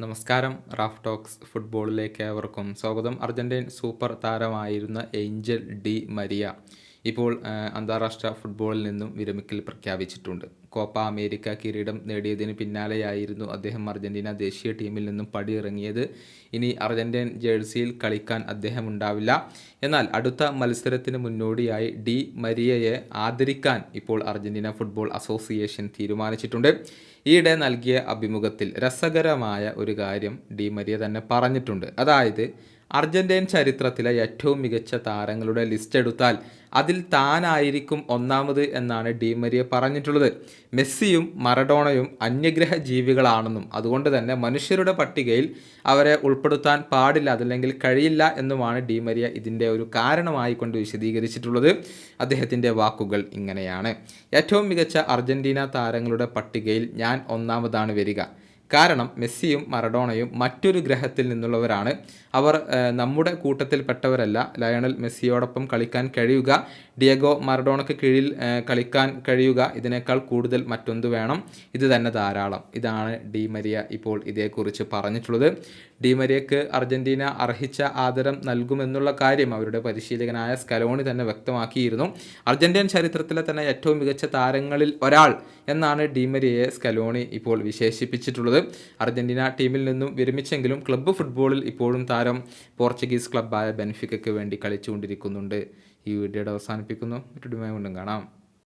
നമസ്കാരം Raf talks ഫുട്ബോളിലേക്ക് ഏവർക്കും സ്വാഗതം. അർജന്റീൻ സൂപ്പർ താരമായിരുന്ന ഏഞ്ചൽ ഡി മരിയ. ഇപ്പോൾ അന്താരാഷ്ട്ര ഫുട്ബോളിൽ നിന്നും വിരമിക്കൽ പ്രഖ്യാപിച്ചിട്ടുണ്ട്. കോപ്പ അമേരിക്ക കിരീടം നേടിയതിന് പിന്നാലെയായിരുന്നു അദ്ദേഹം അർജന്റീന ദേശീയ ടീമിൽ നിന്നും പടിയിറങ്ങിയത്. ഇനി അർജന്റീൻ ജേഴ്സിയിൽ കളിക്കാൻ അദ്ദേഹം ഉണ്ടാവില്ല. എന്നാൽ അടുത്ത മത്സരത്തിന് മുന്നോടിയായി ഡി മരിയയെ ആദരിക്കാൻ ഇപ്പോൾ അർജന്റീന ഫുട്ബോൾ അസോസിയേഷൻ തീരുമാനിച്ചിട്ടുണ്ട്. ഈയിടെ നൽകിയ അഭിമുഖത്തിൽ രസകരമായ ഒരു കാര്യം ഡി മരിയ തന്നെ പറഞ്ഞിട്ടുണ്ട്. അതായത് അർജന്റീൻ ചരിത്രത്തിലെ ഏറ്റവും മികച്ച താരങ്ങളുടെ ലിസ്റ്റ് എടുത്താൽ അതിൽ താനായിരിക്കും ഒന്നാമത് എന്നാണ് ഡി മരിയ പറഞ്ഞിട്ടുള്ളത്. മെസ്സിയും മറഡോണയും അന്യഗ്രഹ ജീവികളാണെന്നും അതുകൊണ്ട് തന്നെ മനുഷ്യരുടെ പട്ടികയിൽ അവരെ ഉൾപ്പെടുത്താൻ പാടില്ല അതല്ലെങ്കിൽ കഴിയില്ല എന്നുമാണ് ഡി മരിയ ഇതിന്റെ ഒരു കാരണമായി കൊണ്ട് വിശദീകരിച്ചിട്ടുള്ളത്. അദ്ദേഹത്തിന്റെ വാക്കുകൾ ഇങ്ങനെയാണ്. ഏറ്റവും മികച്ച അർജന്റീന താരങ്ങളുടെ പട്ടികയിൽ ഞാൻ ഒന്നാമതാണ് വരിക. കാരണം മെസ്സിയും മറഡോണയും മറ്റൊരു ഗ്രഹത്തിൽ നിന്നുള്ളവരാണ്. അവർ നമ്മുടെ കൂട്ടത്തിൽപ്പെട്ടവരല്ല. ലയണൽ മെസ്സിയോടൊപ്പം കളിക്കാൻ കഴിയുക. ഡിയഗോ മറഡോണയ്ക്ക് കീഴിൽ കളിക്കാൻ കഴിയുക. ഇതിനേക്കാൾ കൂടുതൽ മറ്റൊന്ന് വേണം. ഇത് തന്നെ ധാരാളം. ഇതാണ് ഡി മരിയ ഇപ്പോൾ ഇതേക്കുറിച്ച് പറഞ്ഞിട്ടുള്ളത്. ഡി മരിയക്ക് അർജന്റീന അർഹിച്ച ആദരം നൽകുമെന്നുള്ള കാര്യം അവരുടെ പരിശീലകനായ സ്കലോണി തന്നെ വ്യക്തമാക്കിയിരുന്നു. അർജന്റീൻ ചരിത്രത്തിലെ തന്നെ ഏറ്റവും മികച്ച താരങ്ങളിൽ ഒരാൾ എന്നാണ് ഡി മരിയയെ സ്കലോണി ഇപ്പോൾ വിശേഷിപ്പിച്ചിട്ടുള്ളത്. അർജന്റീന ടീമിൽ നിന്നും വിരമിച്ചെങ്കിലും ക്ലബ്ബ് ഫുട്ബോളിൽ ഇപ്പോഴും താരം പോർച്ചുഗീസ് ക്ലബ്ബായ ബെൻഫിക്കയ്ക്ക് വേണ്ടി കളിച്ചുകൊണ്ടിരിക്കുന്നുണ്ട്. ഈ വീഡിയോയുടെ അവസാനിപ്പിക്കുന്നു. മറ്റൊരു വീണ്ടും കാണാം.